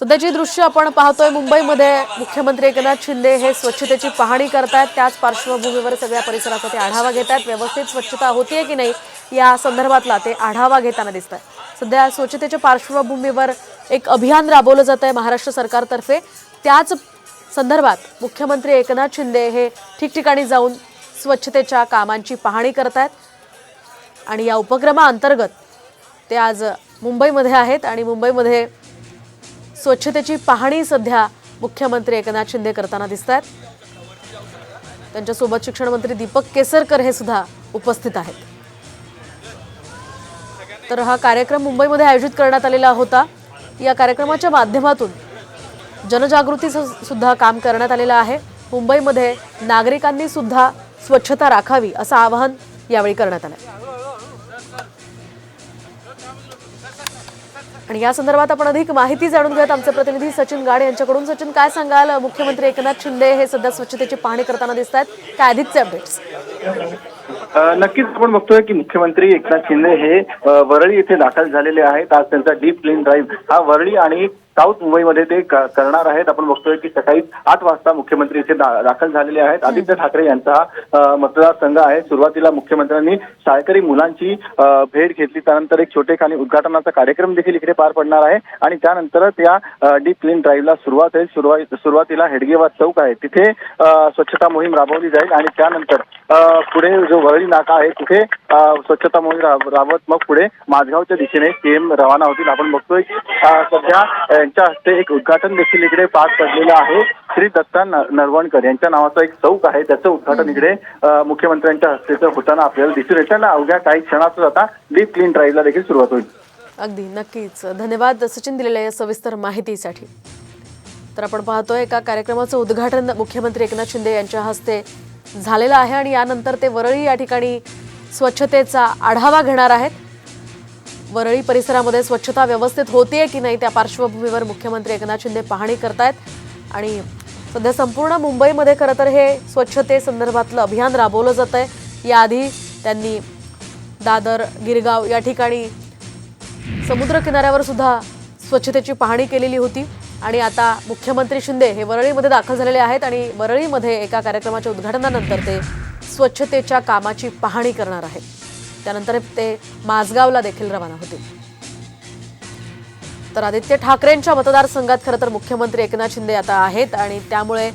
सध्याची दृश्य आपण पाहतोय मुंबईमध्ये. मुख्यमंत्री एकनाथ शिंदे हे स्वच्छतेची पाहणी करतायत. त्याच पार्श्वभूमीवर सगळ्या परिसराचा ते आढावा घेत आहेत व्यवस्थित स्वच्छता होतीये की नाही या संदर्भातला ते आढावा घेताना दिसत आहे सध्या स्वच्छतेच्या पार्श्वभूमीवर एक अभियान राबवलं जात आहे महाराष्ट्र सरकारतर्फे. त्याच संदर्भात मुख्यमंत्री एकनाथ शिंदे हे ठिकठिकाणी जाऊन स्वच्छतेच्या कामांची पाहणी करतायत. आणि या उपक्रमाअंतर्गत ते आज मुंबईमध्ये आहेत आणि मुंबईमध्ये स्वच्छतेची पाहणी सध्या मुख्यमंत्री एकनाथ शिंदे करताना दिसत आहेत त्यांच्यासोबत शिक्षण मंत्री दीपक केसरकर हे सुद्धा उपस्थित आहेत. तर हा कार्यक्रम मुंबईमध्ये आयोजित करण्यात आलेला होता. या कार्यक्रमाच्या माध्यमातून जनजागृती सुद्धा काम करण्यात आलेलं आहे. मुंबईमध्ये नागरिकांनी सुद्धा स्वच्छता राखावी असं आवाहन यावेळी करण्यात आलं. आणि या संदर्भात आपण अधिक माहिती जाणून घेऊयात आमचे प्रतिनिधी सचिन गाड यांच्याकडून. सचिन काय सांगाल? मुख्यमंत्री एकनाथ शिंदे हे सध्या स्वच्छतेची पाहणी करताना दिसत आहेत. काय अधिकचे अपडेट्स नक्कीच आपण बघतोय की मुख्यमंत्री एकनाथ शिंदे हे वरळी येथे दाखल झालेले आहेत. आज त्यांचा डीप क्लीन ड्राईव्ह हा वरळी आणि साऊथ मुंबईमध्ये ते करणार आहेत. आपण बघतोय की सकाळी आठ वाजता मुख्यमंत्री इथे दाखल झालेले आहेत. आदित्य ठाकरे यांचा हा मतदारसंघ आहे. सुरुवातीला मुख्यमंत्र्यांनी शाळकरी मुलांची भेट घेतली. त्यानंतर एक छोटेखानी उद्घाटनाचा कार्यक्रम देखील इकडे पार पडणार आहे. आणि त्यानंतर त्या डीप क्लीन ड्राईव्हला सुरुवात आहे सुरुवात सुरुवातीला हेडगेवार चौक आहे. तिथे स्वच्छता मोहीम राबवली जाईल. आणि त्यानंतर पुढे जो वरळी नाका आहे तिथे स्वच्छता मोहीम राबवत मग पुढे माझगावच्या दिशेने सीएम रवाना होतील. आपण बघतोय की सध्या यांच्या हस्ते एक उद्घाटन देखील इकडे पार पडलेलं आहे. श्री दत्ता न- नरवणकर यांच्या नावाचा एक चौक आहे. त्याचं उद्घाटन इकडे मुख्यमंत्र्यांच्या हस्ते होताना आपल्याला दिसून येतं. ना अवघ्या काही क्षणातच आता डीप क्लीन ड्राईव्हला देखील सुरुवात होईल. अगदी नक्कीच. धन्यवाद सचिन दिलेल्या या सविस्तर माहितीसाठी. तर आपण पाहतोय एका कार्यक्रमाचं उद्घाटन मुख्यमंत्री एकनाथ शिंदे यांच्या हस्ते झालेलं आहे आणि यानंतर ते वरळी या ठिकाणी स्वच्छतेचा आढावा घेणार आहेत. वरळी परिसरामध्ये स्वच्छता व्यवस्थित होतीये की नाही त्या पार्श्वभूमीवर मुख्यमंत्री एकनाथ शिंदे पाहणी करतायत. आणि सध्या संपूर्ण मुंबईमध्ये खरं तर हे स्वच्छतेसंदर्भातलं अभियान राबवलं जात आहे याआधी त्यांनी दादर गिरगाव या ठिकाणी समुद्र किनाऱ्यावर सुद्धा स्वच्छतेची पाहणी केलेली होती. आणि आता मुख्यमंत्री शिंदे हे वरळीमध्ये दाखल झालेले आहेत आणि वरळीमध्ये एका कार्यक्रमाच्या उद्घाटनानंतर ते स्वच्छतेच्या कामाची पाहणी करणार आहेत त्यानंतर ते माझगावला देखील रवाना होतील. तर आदित्य ठाकरेंच्या मतदारसंघात खरं तर मुख्यमंत्री एकनाथ शिंदे आता आहेत आणि त्यामुळे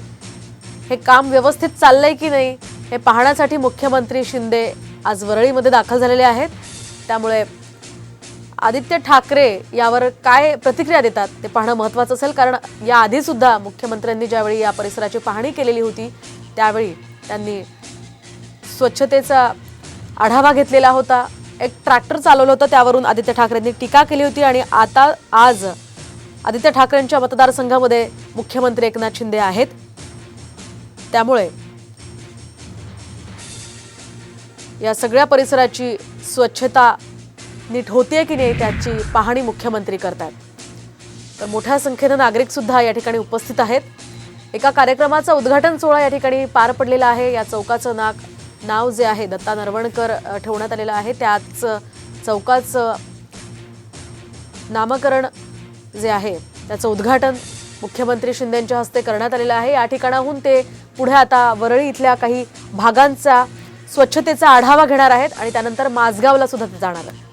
हे काम व्यवस्थित चाललंय की नाही हे पाहण्यासाठी मुख्यमंत्री शिंदे आज वरळीमध्ये दाखल झालेले आहेत. त्यामुळे आदित्य ठाकरे यावर काय प्रतिक्रिया देतात ते पाहणं महत्त्वाचं असेल कारण याआधीसुद्धा मुख्यमंत्र्यांनी ज्यावेळी या परिसराची पाहणी केलेली होती त्यावेळी त्यांनी स्वच्छतेचा आढावा घेतलेला होता. एक ट्रॅक्टर चालवलं होतं त्यावरून आदित्य ठाकरेंनी टीका केली होती आणि आता आज आदित्य ठाकरेंच्या मतदारसंघामध्ये मुख्यमंत्री एकनाथ शिंदे आहेत. त्यामुळे या सगळ्या परिसराची स्वच्छता नीट होतीये की नाही त्याची पाहणी मुख्यमंत्री करतात तर मोठ्या संख्येनं नागरिक सुद्धा या ठिकाणी उपस्थित आहेत. एका कार्यक्रमाचा उद्घाटन सोहळा या ठिकाणी पार पडलेला आहे. या चौकाचं नाक नाव जे आहे दत्ता नरवणकर ठेवण्यात आलेलं आहे. त्याच चौकाचं नामकरण जे आहे त्याचं उद्घाटन मुख्यमंत्री शिंदेंच्या हस्ते करण्यात आलेलं आहे. या ठिकाणाहून ते पुढे आता वरळी इथल्या काही भागांचा स्वच्छतेचा आढावा घेणार आहेत आणि त्यानंतर माझगावला सुद्धा ते जाणार आहेत.